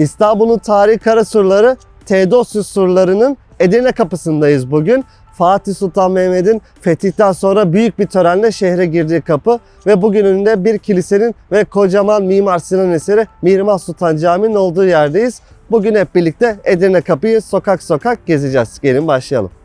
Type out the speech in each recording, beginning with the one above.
İstanbul'un tarihi kara surları Teodosius surlarının Edirne kapısındayız bugün. Fatih Sultan Mehmet'in fetihten sonra büyük bir törenle şehre girdiği kapı ve bugünün de bir kilisenin ve kocaman Mimar Sinan eseri Mihrimah Sultan Camii'nin olduğu yerdeyiz. Bugün hep birlikte Edirne kapıyı sokak sokak gezeceğiz. Gelin başlayalım.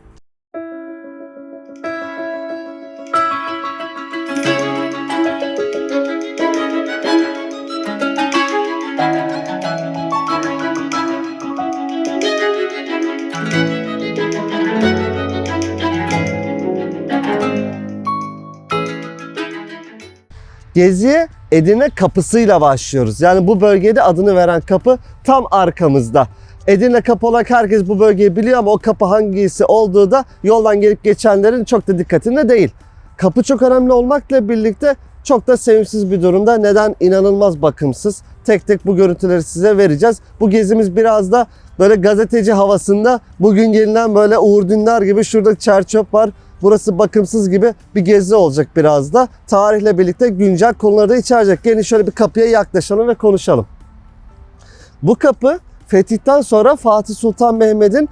Geziye Edirne kapısıyla başlıyoruz. Yani bu bölgede adını veren kapı tam arkamızda. Edirne kapı olarak herkes bu bölgeyi biliyor ama o kapı hangisi olduğu da yoldan gelip geçenlerin çok da dikkatinde değil. Kapı çok önemli olmakla birlikte çok da sevimsiz bir durumda. Neden? İnanılmaz bakımsız. Tek tek bu görüntüleri size vereceğiz. Bu gezimiz biraz da böyle gazeteci havasında. Bugün gelinen böyle Uğur Dündar gibi şurada çer çöp var. Burası bakımsız gibi bir gezi olacak biraz da. Tarihle birlikte güncel konuları da içerecek. Gelin şöyle bir kapıya yaklaşalım ve konuşalım. Bu kapı fetihten sonra Fatih Sultan Mehmet'in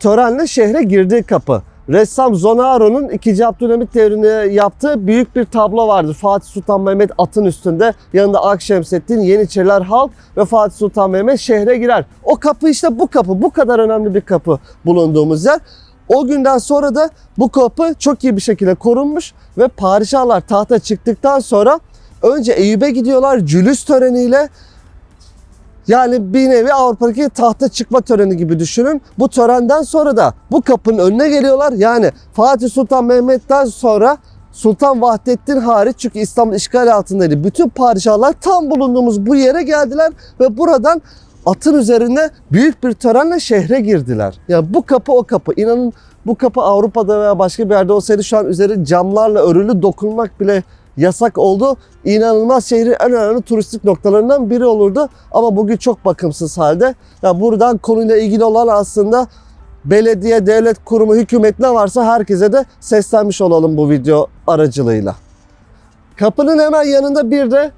törenle şehre girdiği kapı. Ressam Zonaro'nun 2. Abdülhamit devrinde yaptığı büyük bir tablo vardır. Fatih Sultan Mehmet atın üstünde, yanında Akşemseddin, Yeniçeriler halk ve Fatih Sultan Mehmet şehre girer. O kapı işte bu kapı, bu kadar önemli bir kapı bulunduğumuz yer. O günden sonra da bu kapı çok iyi bir şekilde korunmuş ve padişahlar tahta çıktıktan sonra önce Eyüp'e gidiyorlar cülüs töreniyle. Yani bir nevi Avrupa'daki tahta çıkma töreni gibi düşünün. Bu törenden sonra da bu kapının önüne geliyorlar. Yani Fatih Sultan Mehmet'ten sonra Sultan Vahdettin hariç çünkü İstanbul işgal altındaydı. Bütün padişahlar tam bulunduğumuz bu yere geldiler ve buradan atın üzerinde büyük bir törenle şehre girdiler. Yani bu kapı o kapı. İnanın bu kapı Avrupa'da veya başka bir yerde olsaydı şu an üzeri camlarla örülü dokunmak bile yasak oldu. İnanılmaz şehrin en önemli turistik noktalarından biri olurdu. Ama bugün çok bakımsız halde. Yani buradan konuyla ilgili olan aslında belediye, devlet kurumu, hükümet ne varsa herkese de seslenmiş olalım bu video aracılığıyla. Kapının hemen yanında bir de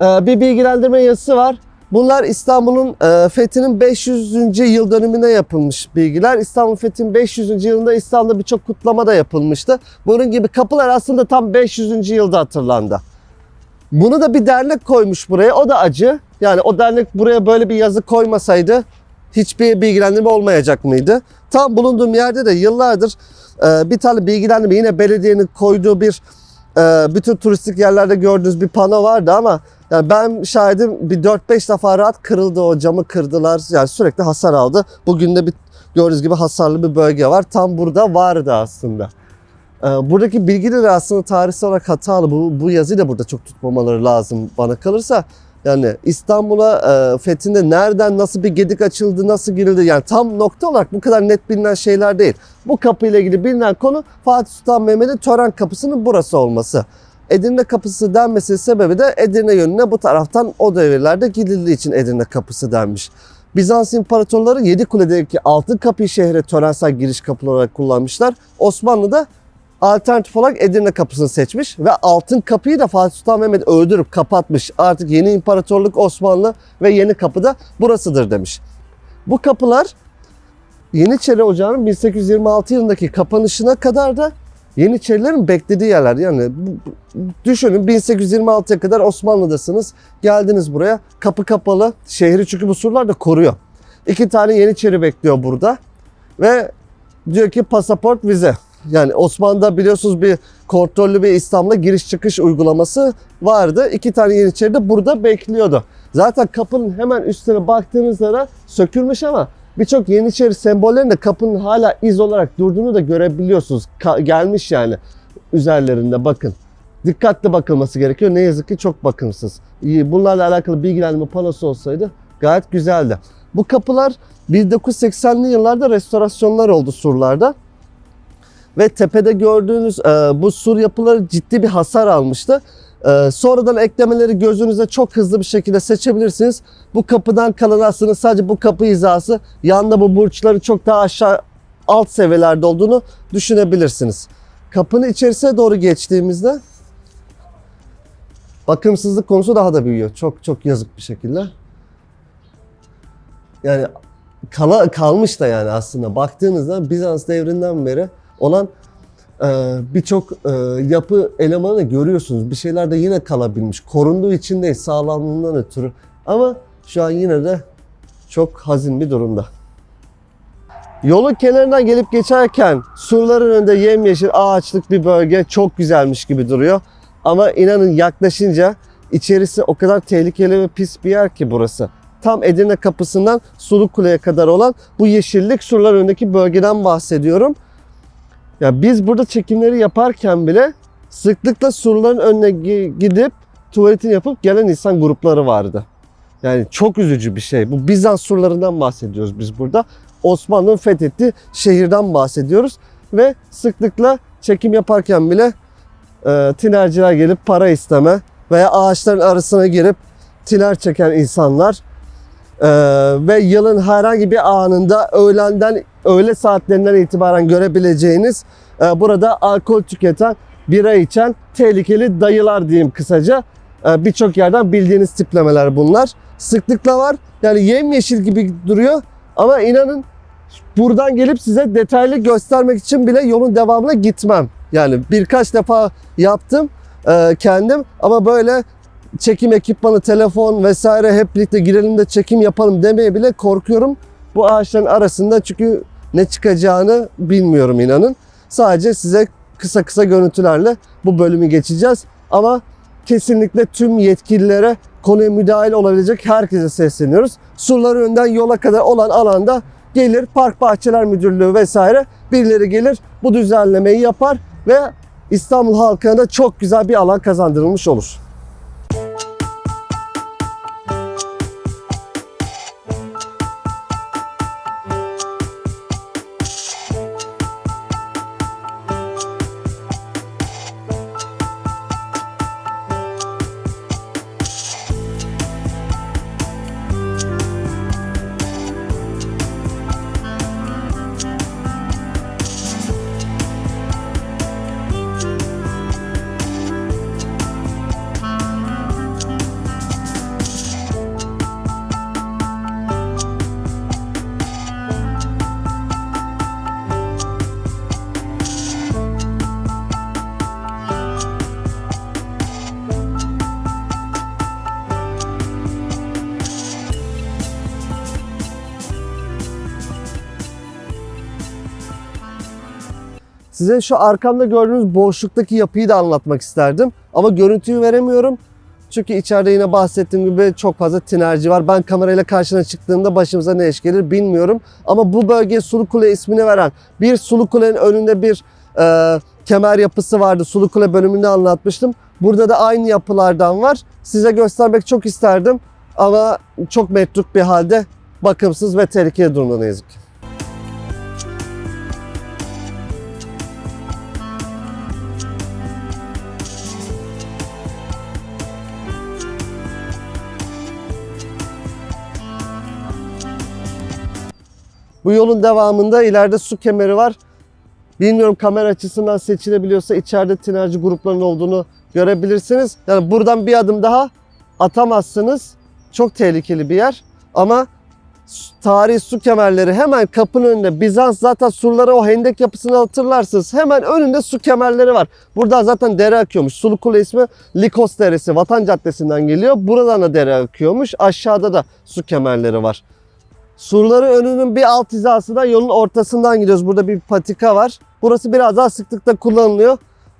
e, bir bilgilendirme yazısı var. Bunlar İstanbul'un e, fethinin 500. yıl dönümüne yapılmış bilgiler. İstanbul fethinin 500. yılında İstanbul'da birçok kutlama da yapılmıştı. Bunun gibi kapılar aslında tam 500. yılda hatırlandı. Bunu da bir dernek koymuş buraya. O da acı. Yani o dernek buraya böyle bir yazı koymasaydı hiçbir bilgilendirme olmayacak mıydı? Tam bulunduğum yerde de yıllardır e, bir tane bilgilendirme yine belediyenin koyduğu bir e, bütün turistik yerlerde gördüğünüz bir pano vardı ama yani ben şahidim bir 4-5 defa rahat kırıldı o camı kırdılar. Yani sürekli hasar aldı. Bugün de bir gördüğünüz gibi hasarlı bir bölge var. Tam burada vardı aslında. Ee, buradaki bilgileri aslında tarihsel olarak hatalı. Bu, bu yazıyı da burada çok tutmamaları lazım bana kalırsa. Yani İstanbul'a e, fethinde nereden nasıl bir gedik açıldı, nasıl girildi yani tam nokta olarak bu kadar net bilinen şeyler değil. Bu kapıyla ilgili bilinen konu Fatih Sultan Mehmet'in tören kapısının burası olması. Edirne kapısı denmesinin sebebi de Edirne yönüne bu taraftan o devirlerde gidildiği için Edirne kapısı denmiş. Bizans imparatorları Yedikule'deki altın kapıyı şehre törensel giriş kapıları olarak kullanmışlar. Osmanlı da alternatif olarak Edirne kapısını seçmiş ve altın kapıyı da Fatih Sultan Mehmet öldürüp kapatmış. Artık yeni imparatorluk Osmanlı ve yeni kapı da burasıdır demiş. Bu kapılar Yeniçeri Ocağı'nın 1826 yılındaki kapanışına kadar da Yeniçerilerin beklediği yerler. Yani düşünün 1826'ya kadar Osmanlı'dasınız. Geldiniz buraya. Kapı kapalı. Şehri çünkü bu surlar da koruyor. İki tane Yeniçeri bekliyor burada. Ve diyor ki pasaport vize. Yani Osmanlı'da biliyorsunuz bir kontrollü bir İstanbul'a giriş çıkış uygulaması vardı. İki tane Yeniçeri de burada bekliyordu. Zaten kapının hemen üstüne baktığınızda da sökülmüş ama birçok Yeniçeri sembollerinin de kapının hala iz olarak durduğunu da görebiliyorsunuz. Ka- gelmiş yani üzerlerinde bakın. Dikkatli bakılması gerekiyor. Ne yazık ki çok bakımsız. Bunlarla alakalı bilgilendirme panosu olsaydı gayet güzeldi. Bu kapılar 1980'li yıllarda restorasyonlar oldu surlarda. Ve tepede gördüğünüz e, bu sur yapıları ciddi bir hasar almıştı. E, sonradan eklemeleri gözünüze çok hızlı bir şekilde seçebilirsiniz. Bu kapıdan kalan aslında sadece bu kapı hizası. Yanında bu burçların çok daha aşağı alt seviyelerde olduğunu düşünebilirsiniz. Kapının içerisine doğru geçtiğimizde bakımsızlık konusu daha da büyüyor. Çok çok yazık bir şekilde. yani kala, kalmış da yani aslında baktığınızda Bizans devrinden beri olan birçok e, yapı elemanı görüyorsunuz. Bir şeyler de yine kalabilmiş. Korunduğu için değil sağlamlığından ötürü. Ama şu an yine de çok hazin bir durumda. Yolun kenarından gelip geçerken surların önünde yemyeşil ağaçlık bir bölge çok güzelmiş gibi duruyor. Ama inanın yaklaşınca içerisi o kadar tehlikeli ve pis bir yer ki burası. Tam Edirne kapısından Suluk Kule'ye kadar olan bu yeşillik surlar önündeki bölgeden bahsediyorum. Ya biz burada çekimleri yaparken bile sıklıkla surların önüne gi- gidip tuvaletini yapıp gelen insan grupları vardı. Yani çok üzücü bir şey. Bu Bizans surlarından bahsediyoruz biz burada. Osmanlı'nın fethettiği şehirden bahsediyoruz. Ve sıklıkla çekim yaparken bile e, tinerciler gelip para isteme veya ağaçların arasına girip tiner çeken insanlar e, ve yılın herhangi bir anında öğlenden öğle saatlerinden itibaren görebileceğiniz e, burada alkol tüketen, bira içen tehlikeli dayılar diyeyim kısaca. E, Birçok yerden bildiğiniz tiplemeler bunlar. Sıklıkla var. Yani yemyeşil gibi duruyor ama inanın buradan gelip size detaylı göstermek için bile yolun devamına gitmem. Yani birkaç defa yaptım e, kendim ama böyle çekim ekipmanı, telefon vesaire hep birlikte girelim de çekim yapalım demeye bile korkuyorum. Bu ağaçların arasında çünkü ne çıkacağını bilmiyorum inanın. Sadece size kısa kısa görüntülerle bu bölümü geçeceğiz. Ama kesinlikle tüm yetkililere konuya müdahil olabilecek herkese sesleniyoruz. Surlar önünden yola kadar olan alanda gelir Park Bahçeler Müdürlüğü vesaire birileri gelir bu düzenlemeyi yapar ve İstanbul halkına da çok güzel bir alan kazandırılmış olur. Size şu arkamda gördüğünüz boşluktaki yapıyı da anlatmak isterdim. Ama görüntüyü veremiyorum. Çünkü içeride yine bahsettiğim gibi çok fazla tinerci var. Ben kamerayla karşına çıktığımda başımıza ne iş gelir bilmiyorum. Ama bu bölgeye Sulu Kule ismini veren bir Sulu Kule'nin önünde bir e, kemer yapısı vardı. Sulu Kule bölümünde anlatmıştım. Burada da aynı yapılardan var. Size göstermek çok isterdim. Ama çok metruk bir halde bakımsız ve tehlikeli durumda ne yazık ki. Bu yolun devamında ileride su kemeri var. Bilmiyorum kamera açısından seçilebiliyorsa içeride tinerci gruplarının olduğunu görebilirsiniz. Yani buradan bir adım daha atamazsınız. Çok tehlikeli bir yer. Ama tarihi su kemerleri hemen kapının önünde. Bizans zaten surlara o hendek yapısını hatırlarsınız. Hemen önünde su kemerleri var. Buradan zaten dere akıyormuş. Sulu Kule ismi Likos Deresi. Vatan Caddesi'nden geliyor. Buradan da dere akıyormuş. Aşağıda da su kemerleri var. Surların önünün bir alt hizasından yolun ortasından gidiyoruz. Burada bir patika var. Burası biraz daha sıklıkla kullanılıyor.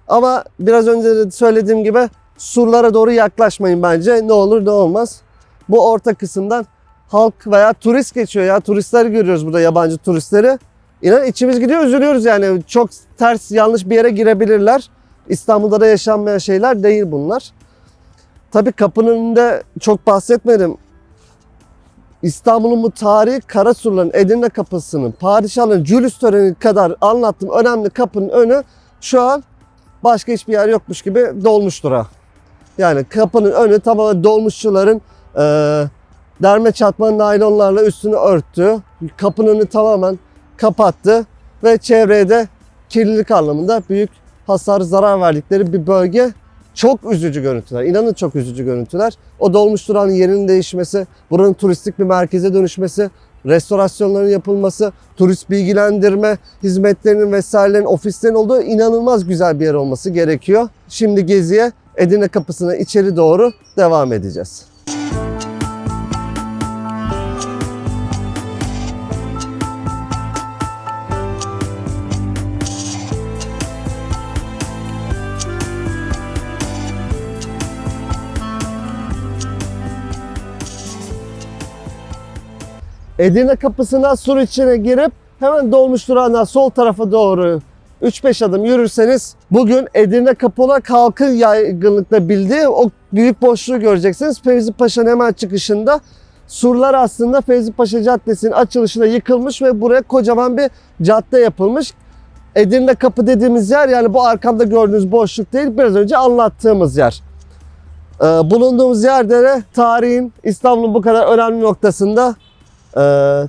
Ama biraz önce de söylediğim gibi surlara doğru yaklaşmayın bence. Ne olur ne olmaz. Bu orta kısımdan halk veya turist geçiyor ya. Turistler görüyoruz burada yabancı turistleri. İnan içimiz gidiyor üzülüyoruz yani. Çok ters yanlış bir yere girebilirler. İstanbul'da da yaşanmayan şeyler değil bunlar. Tabii kapının önünde çok bahsetmedim. İstanbul'un bu tarihi Karasurların Edirne Kapısı'nın, padişahların Julius töreni kadar anlattığım önemli kapının önü şu an başka hiçbir yer yokmuş gibi dolmuştur ha. Yani kapının önü tamamen dolmuşçuların e, derme çatma naylonlarla üstünü örttü. Kapının önü tamamen kapattı ve çevrede kirlilik anlamında büyük hasar zarar verdikleri bir bölge. Çok üzücü görüntüler. İnanın çok üzücü görüntüler. O dolmuş durağın yerinin değişmesi, buranın turistik bir merkeze dönüşmesi, restorasyonların yapılması, turist bilgilendirme hizmetlerinin vesairelerin, ofislerin olduğu inanılmaz güzel bir yer olması gerekiyor. Şimdi geziye Edirne kapısına içeri doğru devam edeceğiz. Edirne kapısına sur içine girip hemen dolmuş durağından sol tarafa doğru 3-5 adım yürürseniz bugün Edirne kapı olarak halkın yaygınlıkla bildiği o büyük boşluğu göreceksiniz. Fevzi Paşa'nın hemen çıkışında surlar aslında Fevzi Paşa Caddesi'nin açılışında yıkılmış ve buraya kocaman bir cadde yapılmış. Edirne kapı dediğimiz yer yani bu arkamda gördüğünüz boşluk değil biraz önce anlattığımız yer. Ee, bulunduğumuz yerde de tarihin İstanbul'un bu kadar önemli noktasında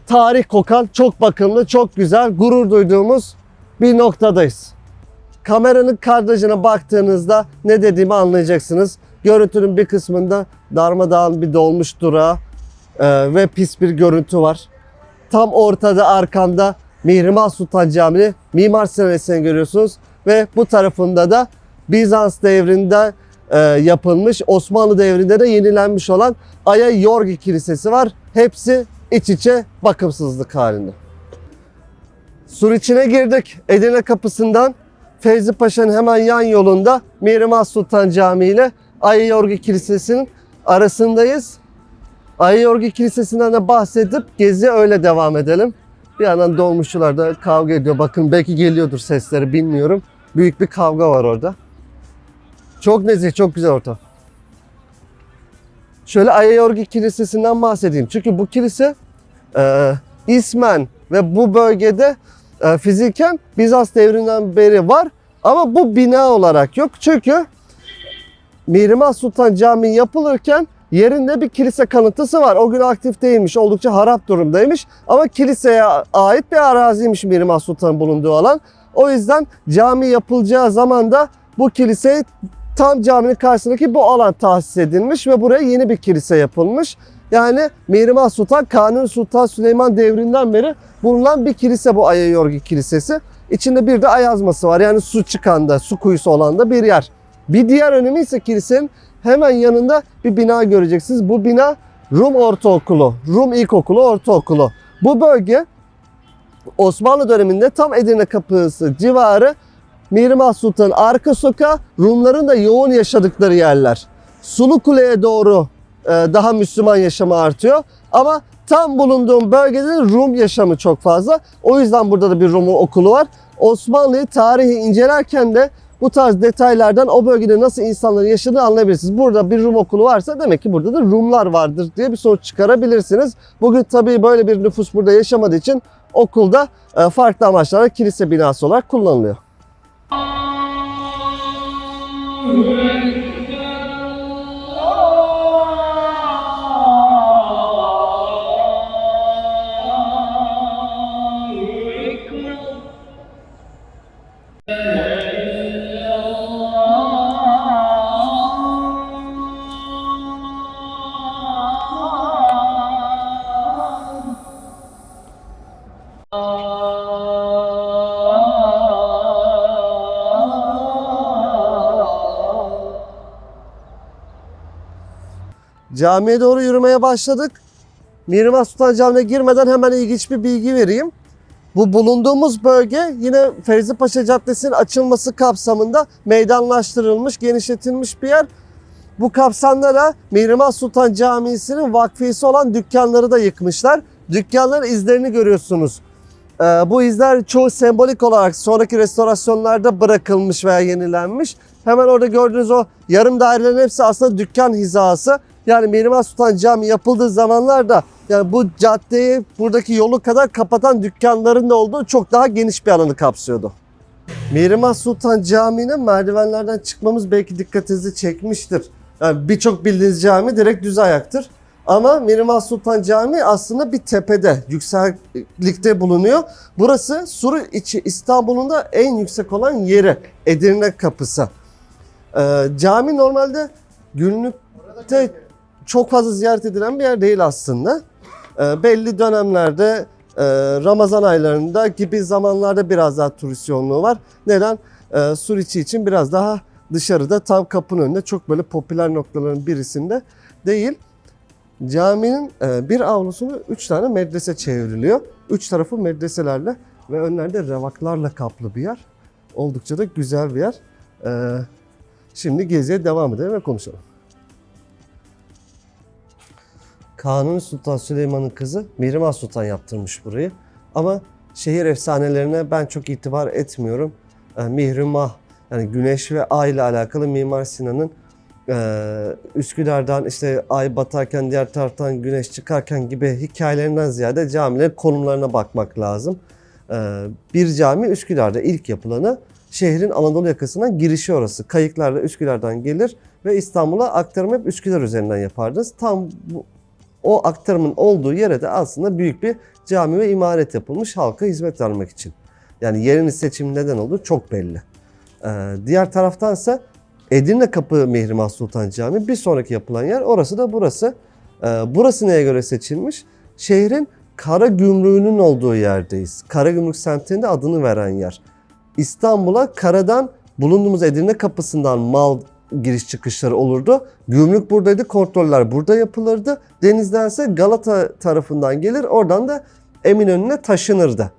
tarih kokan, çok bakımlı, çok güzel, gurur duyduğumuz bir noktadayız. Kameranın kadrajına baktığınızda ne dediğimi anlayacaksınız. Görüntünün bir kısmında darmadağın bir dolmuş durağı e, ve pis bir görüntü var. Tam ortada arkamda Mihrimah Sultan Camii Mimar Sinan eserini görüyorsunuz ve bu tarafında da Bizans devrinde e, yapılmış, Osmanlı devrinde de yenilenmiş olan Aya Yorgi Kilisesi var. Hepsi iç içe bakımsızlık halinde. Sur içine girdik. Edirne kapısından Fevzi Paşa'nın hemen yan yolunda Mihrimah Sultan Camii ile Aya Yorgi Kilisesi'nin arasındayız. Aya Yorgi Kilisesi'nden de bahsedip gezi öyle devam edelim. Bir yandan dolmuşçular da kavga ediyor. Bakın belki geliyordur sesleri bilmiyorum. Büyük bir kavga var orada. Çok nezih, çok güzel ortam. Şöyle Ayayorgi Kilisesi'nden bahsedeyim. Çünkü bu kilise e, ismen ve bu bölgede e, fiziken Bizans devrinden beri var. Ama bu bina olarak yok. Çünkü Mihrimah Sultan Camii yapılırken yerinde bir kilise kanıtısı var. O gün aktif değilmiş. Oldukça harap durumdaymış. Ama kiliseye ait bir araziymiş Mihrimah Sultan'ın bulunduğu alan. O yüzden cami yapılacağı zaman da bu kilise tam caminin karşısındaki bu alan tahsis edilmiş ve buraya yeni bir kilise yapılmış. Yani Mihrimah Sultan, Kanuni Sultan Süleyman devrinden beri bulunan bir kilise bu Ayayorgi Kilisesi. İçinde bir de ayazması var. Yani su çıkan da, su kuyusu olan da bir yer. Bir diğer önemi ise kilisenin hemen yanında bir bina göreceksiniz. Bu bina Rum Ortaokulu, Rum İlkokulu, Ortaokulu. Bu bölge Osmanlı döneminde tam Edirne Kapısı civarı Mihrimah Sultan'ın arka sokağı Rumların da yoğun yaşadıkları yerler. Sulu Kule'ye doğru e, daha Müslüman yaşamı artıyor. Ama tam bulunduğum bölgede de Rum yaşamı çok fazla. O yüzden burada da bir Rum okulu var. Osmanlı'yı tarihi incelerken de bu tarz detaylardan o bölgede nasıl insanların yaşadığını anlayabilirsiniz. Burada bir Rum okulu varsa demek ki burada da Rumlar vardır diye bir sonuç çıkarabilirsiniz. Bugün tabii böyle bir nüfus burada yaşamadığı için okulda e, farklı amaçlarla kilise binası olarak kullanılıyor. Camiye doğru yürümeye başladık. Mihrimah Sultan Camii'ne girmeden hemen ilginç bir bilgi vereyim. Bu bulunduğumuz bölge yine Fevzi Paşa Caddesi'nin açılması kapsamında meydanlaştırılmış, genişletilmiş bir yer. Bu kapsamda da Mihrimah Sultan Camii'sinin vakfiyesi olan dükkanları da yıkmışlar. Dükkanların izlerini görüyorsunuz. Ee, bu izler çoğu sembolik olarak sonraki restorasyonlarda bırakılmış veya yenilenmiş. Hemen orada gördüğünüz o yarım dairelerin hepsi aslında dükkan hizası. Yani Mihrimah Sultan Camii yapıldığı zamanlarda yani bu caddeyi buradaki yolu kadar kapatan dükkanların da olduğu çok daha geniş bir alanı kapsıyordu. Mihrimah Sultan Camii'ne merdivenlerden çıkmamız belki dikkatinizi çekmiştir. Yani birçok bildiğiniz cami direkt düz ayaktır. Ama Mihrimah Sultan Camii aslında bir tepede, yükseklikte bulunuyor. Burası Sur içi İstanbul'un da en yüksek olan yeri, Edirne Kapısı. Ee, cami normalde günlükte çok fazla ziyaret edilen bir yer değil aslında. Ee, belli dönemlerde e, Ramazan aylarında gibi zamanlarda biraz daha turist yoğunluğu var. Neden? Ee, Suriçi için biraz daha dışarıda tam kapının önünde çok böyle popüler noktaların birisinde değil. Caminin e, bir avlusunu üç tane medrese çevriliyor. Üç tarafı medreselerle ve önlerde revaklarla kaplı bir yer. Oldukça da güzel bir yer. Ee, şimdi geziye devam edelim ve konuşalım. Kanuni Sultan Süleyman'ın kızı Mihrimah Sultan yaptırmış burayı. Ama şehir efsanelerine ben çok itibar etmiyorum. Ee, Mihrimah yani güneş ve ay ile alakalı Mimar Sinan'ın e, Üsküdar'dan işte ay batarken diğer taraftan güneş çıkarken gibi hikayelerinden ziyade camilerin konumlarına bakmak lazım. Ee, bir cami Üsküdar'da ilk yapılanı şehrin Anadolu yakasından girişi orası. Kayıklarla Üsküdar'dan gelir ve İstanbul'a aktarımı hep Üsküdar üzerinden yapardınız. Tam bu, o aktarımın olduğu yere de aslında büyük bir cami ve imaret yapılmış halka hizmet vermek için. Yani yerin seçimi neden olduğu çok belli. Ee, diğer taraftansa Edirne Kapı Mihrimah Sultan Camii bir sonraki yapılan yer orası da burası. Ee, burası neye göre seçilmiş? Şehrin kara gümrüğünün olduğu yerdeyiz. Kara gümrük semtinde adını veren yer. İstanbul'a karadan bulunduğumuz Edirne kapısından mal giriş çıkışları olurdu. Gümrük buradaydı, kontroller burada yapılırdı. Denizdense Galata tarafından gelir, oradan da Eminönü'ne taşınırdı.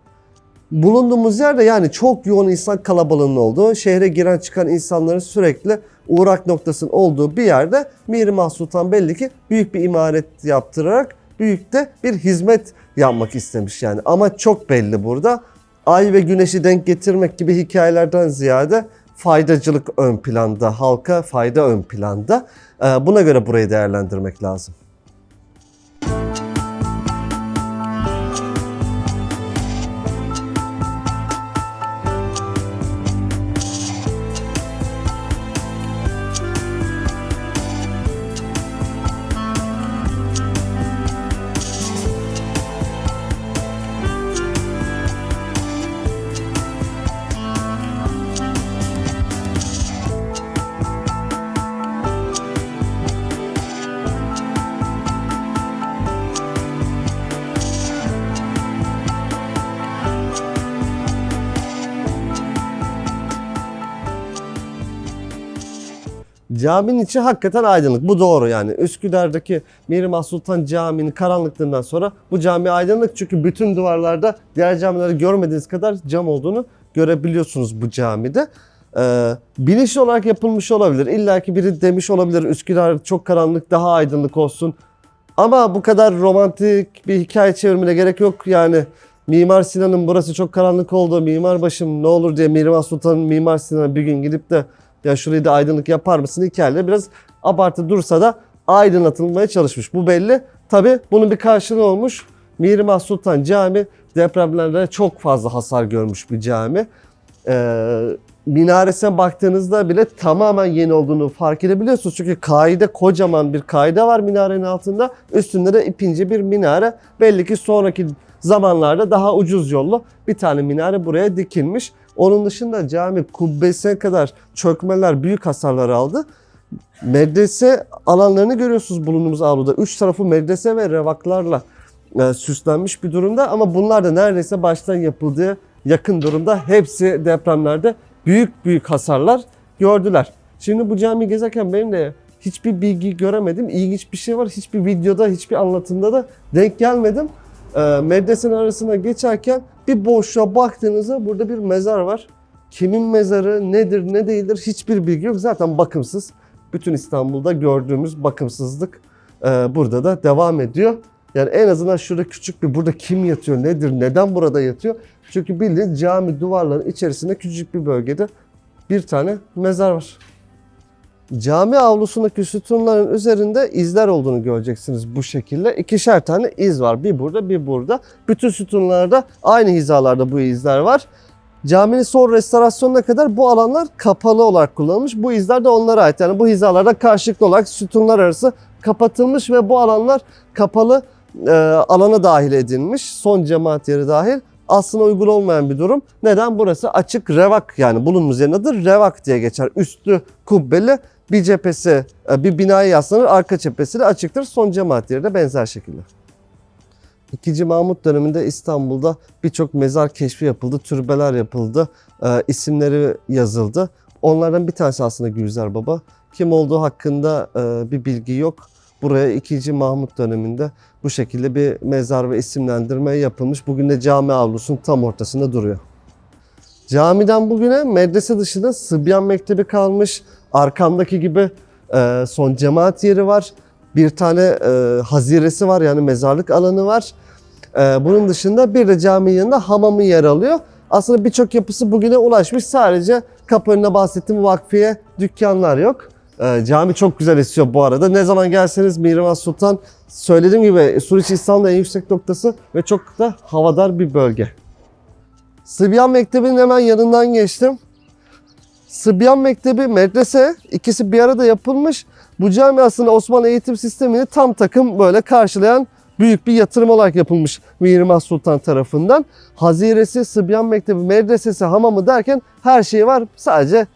Bulunduğumuz yerde yani çok yoğun insan kalabalığının olduğu, şehre giren çıkan insanların sürekli uğrak noktasının olduğu bir yerde Mihrimah Sultan belli ki büyük bir imaret yaptırarak büyük de bir hizmet yapmak istemiş yani. Ama çok belli burada. Ay ve güneşi denk getirmek gibi hikayelerden ziyade faydacılık ön planda, halka fayda ön planda. Ee, Buna göre burayı değerlendirmek lazım. Caminin içi hakikaten aydınlık. Bu doğru yani. Üsküdar'daki Mihrimah Sultan Camii'nin karanlıklığından sonra bu cami aydınlık. Çünkü bütün duvarlarda diğer camilerde görmediğiniz kadar cam olduğunu görebiliyorsunuz bu camide. Ee, bilinçli olarak yapılmış olabilir. İlla ki biri demiş olabilir Üsküdar çok karanlık daha aydınlık olsun. Ama bu kadar romantik bir hikaye çevirmene gerek yok. Yani Mimar Sinan'ın burası çok karanlık oldu. Mimar başım ne olur diye Mihrimah Sultan'ın Mimar Sinan'a bir gün gidip de ya şurayı da aydınlık yapar mısın hikayeleri biraz abartı dursa da aydınlatılmaya çalışmış. Bu belli. Tabi bunun bir karşılığı olmuş. Mihrimah Sultan Cami depremlerde çok fazla hasar görmüş bir cami. Ee, minaresine baktığınızda bile tamamen yeni olduğunu fark edebiliyorsunuz. Çünkü kaide kocaman bir kaide var minarenin altında. Üstünde de ipince bir minare. Belli ki sonraki zamanlarda daha ucuz yollu bir tane minare buraya dikilmiş. Onun dışında cami kubbesine kadar çökmeler, büyük hasarlar aldı. Medrese alanlarını görüyorsunuz bulunduğumuz avluda. Üç tarafı medrese ve revaklarla e, süslenmiş bir durumda. Ama bunlar da neredeyse baştan yapıldığı yakın durumda. Hepsi depremlerde büyük büyük hasarlar gördüler. Şimdi bu cami gezerken benim de hiçbir bilgi göremedim. İlginç bir şey var. Hiçbir videoda, hiçbir anlatımda da denk gelmedim. E, medresenin arasına geçerken bir boşluğa baktığınızda burada bir mezar var. Kimin mezarı nedir ne değildir hiçbir bilgi yok. Zaten bakımsız. Bütün İstanbul'da gördüğümüz bakımsızlık e, burada da devam ediyor. Yani en azından şurada küçük bir burada kim yatıyor nedir neden burada yatıyor. Çünkü bildiğin cami duvarlarının içerisinde küçük bir bölgede bir tane mezar var. Cami avlusundaki sütunların üzerinde izler olduğunu göreceksiniz bu şekilde. İkişer tane iz var. Bir burada, bir burada. Bütün sütunlarda aynı hizalarda bu izler var. Caminin son restorasyonuna kadar bu alanlar kapalı olarak kullanılmış. Bu izler de onlara ait. Yani bu hizalarda karşılıklı olarak sütunlar arası kapatılmış ve bu alanlar kapalı e, alana dahil edilmiş. Son cemaat yeri dahil. aslında uygun olmayan bir durum. Neden? Burası açık revak yani bulunduğumuz yerin adı revak diye geçer. Üstü kubbeli bir cephesi e, bir binaya yaslanır arka cephesi de açıktır. Son cemaat yeri de benzer şekilde. İkinci Mahmut döneminde İstanbul'da birçok mezar keşfi yapıldı, türbeler yapıldı, e, isimleri yazıldı. Onlardan bir tanesi aslında Gülzar Baba. Kim olduğu hakkında e, bir bilgi yok. Buraya 2. Mahmut döneminde bu şekilde bir mezar ve isimlendirme yapılmış. Bugün de cami avlusunun tam ortasında duruyor. Camiden bugüne medrese dışında Sıbyan Mektebi kalmış. Arkamdaki gibi e, son cemaat yeri var. Bir tane e, haziresi var yani mezarlık alanı var. E, bunun dışında bir de caminin yanında hamamı yer alıyor. Aslında birçok yapısı bugüne ulaşmış. Sadece kapı önüne bahsettiğim vakfiye dükkanlar yok. E, cami çok güzel esiyor bu arada. Ne zaman gelseniz Mihrimah Sultan söylediğim gibi Suriç İstanbul'da en yüksek noktası ve çok da havadar bir bölge. Sıbyan Mektebi'nin hemen yanından geçtim. Sıbyan Mektebi, medrese ikisi bir arada yapılmış. Bu cami aslında Osmanlı eğitim sistemini tam takım böyle karşılayan büyük bir yatırım olarak yapılmış Mihrimah Sultan tarafından. Haziresi, Sıbyan Mektebi, medresesi, hamamı derken her şey var. Sadece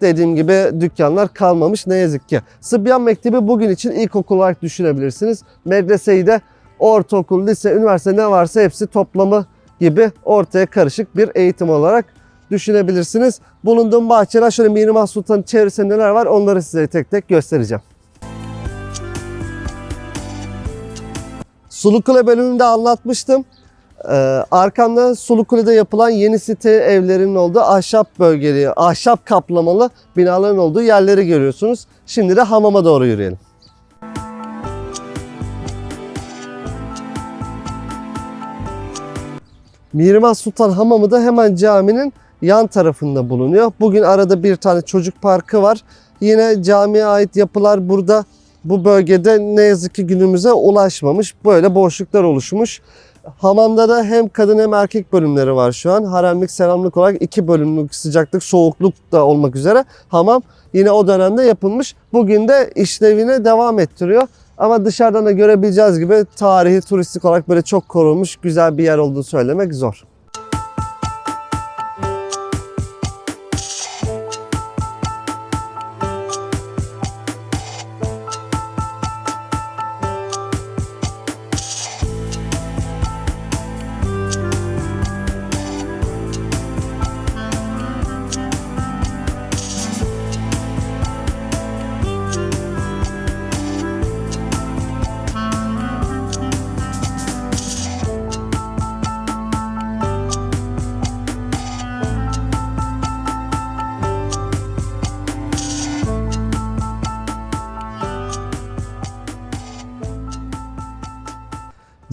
dediğim gibi dükkanlar kalmamış ne yazık ki. Sıbyan Mektebi bugün için ilkokul olarak düşünebilirsiniz. Medreseyi de ortaokul, lise, üniversite ne varsa hepsi toplamı gibi ortaya karışık bir eğitim olarak düşünebilirsiniz. Bulunduğum bahçeler şöyle Mihrimah Sultan'ın çevresinde neler var onları size tek tek göstereceğim. Sulukule bölümünde anlatmıştım. Ee, arkamda Sulukule'de yapılan yeni site evlerinin olduğu ahşap bölgeli, ahşap kaplamalı binaların olduğu yerleri görüyorsunuz. Şimdi de hamama doğru yürüyelim. Mihrimah Sultan Hamamı da hemen caminin yan tarafında bulunuyor. Bugün arada bir tane çocuk parkı var. Yine camiye ait yapılar burada bu bölgede ne yazık ki günümüze ulaşmamış. Böyle boşluklar oluşmuş. Hamamda da hem kadın hem erkek bölümleri var şu an. Haremlik, selamlık olarak iki bölümlük sıcaklık, soğukluk da olmak üzere hamam yine o dönemde yapılmış. Bugün de işlevine devam ettiriyor. Ama dışarıdan da görebileceğiz gibi tarihi, turistik olarak böyle çok korunmuş güzel bir yer olduğunu söylemek zor.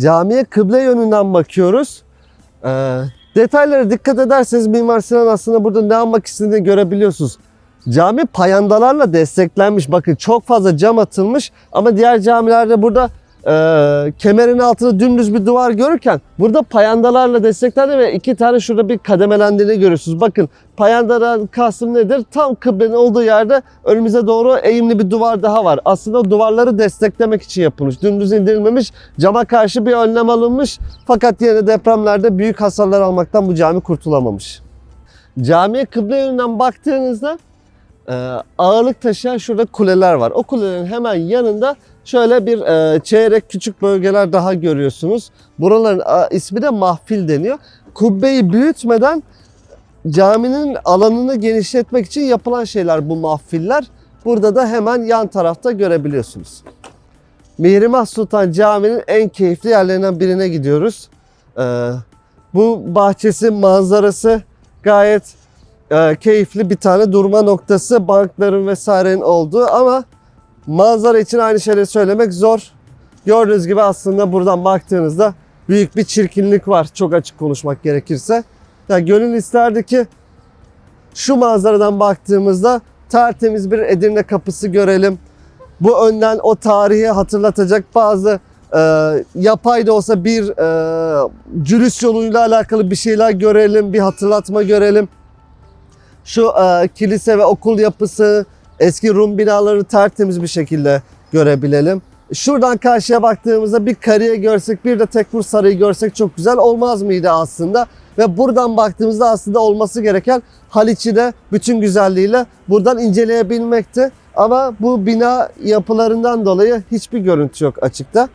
Camiye kıble yönünden bakıyoruz. Ee, detaylara dikkat ederseniz Mimar Sinan aslında burada ne yapmak istediğini görebiliyorsunuz. Cami payandalarla desteklenmiş. Bakın çok fazla cam atılmış ama diğer camilerde burada e, kemerin altında dümdüz bir duvar görürken burada payandalarla desteklendi ve iki tane şurada bir kademelendiğini görüyorsunuz. Bakın payandadan kastım nedir? Tam kıblenin olduğu yerde önümüze doğru eğimli bir duvar daha var. Aslında duvarları desteklemek için yapılmış. Dümdüz indirilmemiş. Cama karşı bir önlem alınmış. Fakat yine de depremlerde büyük hasarlar almaktan bu cami kurtulamamış. Camiye kıble yönünden baktığınızda ağırlık taşıyan şurada kuleler var. O kulelerin hemen yanında şöyle bir e, çeyrek küçük bölgeler daha görüyorsunuz. Buraların ismi de mahfil deniyor. Kubbeyi büyütmeden caminin alanını genişletmek için yapılan şeyler bu mahfiller. Burada da hemen yan tarafta görebiliyorsunuz. Mihrimah Sultan Camii'nin en keyifli yerlerinden birine gidiyoruz. Ee, bu bahçesi, manzarası gayet e, keyifli bir tane durma noktası. Bankların vesairenin olduğu ama manzara için aynı şeyleri söylemek zor. Gördüğünüz gibi aslında buradan baktığınızda büyük bir çirkinlik var çok açık konuşmak gerekirse. Yani gönül isterdi ki şu manzaradan baktığımızda tertemiz bir Edirne kapısı görelim. Bu önden o tarihi hatırlatacak bazı e, yapay da olsa bir e, cülüs yoluyla alakalı bir şeyler görelim, bir hatırlatma görelim. Şu e, kilise ve okul yapısı, eski Rum binalarını tertemiz bir şekilde görebilelim. Şuradan karşıya baktığımızda bir kariye görsek, bir de Tekfur Sarayı görsek çok güzel olmaz mıydı aslında? Ve buradan baktığımızda aslında olması gereken Haliç'i de bütün güzelliğiyle buradan inceleyebilmekti. Ama bu bina yapılarından dolayı hiçbir görüntü yok açıkta.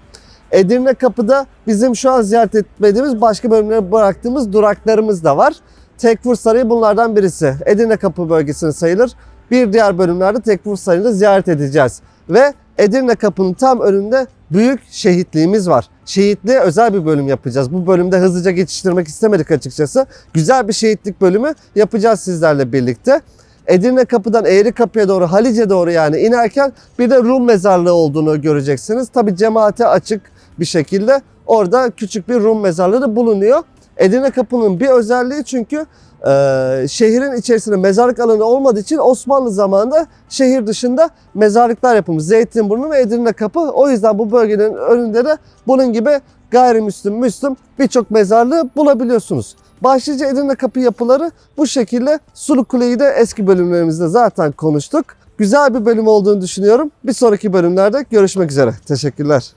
Edirne Kapı'da bizim şu an ziyaret etmediğimiz başka bölümlere bıraktığımız duraklarımız da var. Tekfur Sarayı bunlardan birisi. Edirne Kapı bölgesine sayılır. Bir diğer bölümlerde Tekfur Sarayı'nı ziyaret edeceğiz. Ve Edirne Kapı'nın tam önünde büyük şehitliğimiz var. Şehitliğe özel bir bölüm yapacağız. Bu bölümde hızlıca geçiştirmek istemedik açıkçası. Güzel bir şehitlik bölümü yapacağız sizlerle birlikte. Edirne Kapı'dan Eğri Kapı'ya doğru, Halice doğru yani inerken bir de Rum mezarlığı olduğunu göreceksiniz. Tabi cemaate açık bir şekilde orada küçük bir Rum mezarlığı bulunuyor. Edirne Kapı'nın bir özelliği çünkü e, şehrin içerisinde mezarlık alanı olmadığı için Osmanlı zamanında şehir dışında mezarlıklar yapılmış. Zeytinburnu ve Edirne Kapı. O yüzden bu bölgenin önünde de bunun gibi gayrimüslim, müslüm birçok mezarlığı bulabiliyorsunuz. Başlıca Edirne Kapı yapıları bu şekilde. Sulu Kule'yi de eski bölümlerimizde zaten konuştuk. Güzel bir bölüm olduğunu düşünüyorum. Bir sonraki bölümlerde görüşmek üzere. Teşekkürler.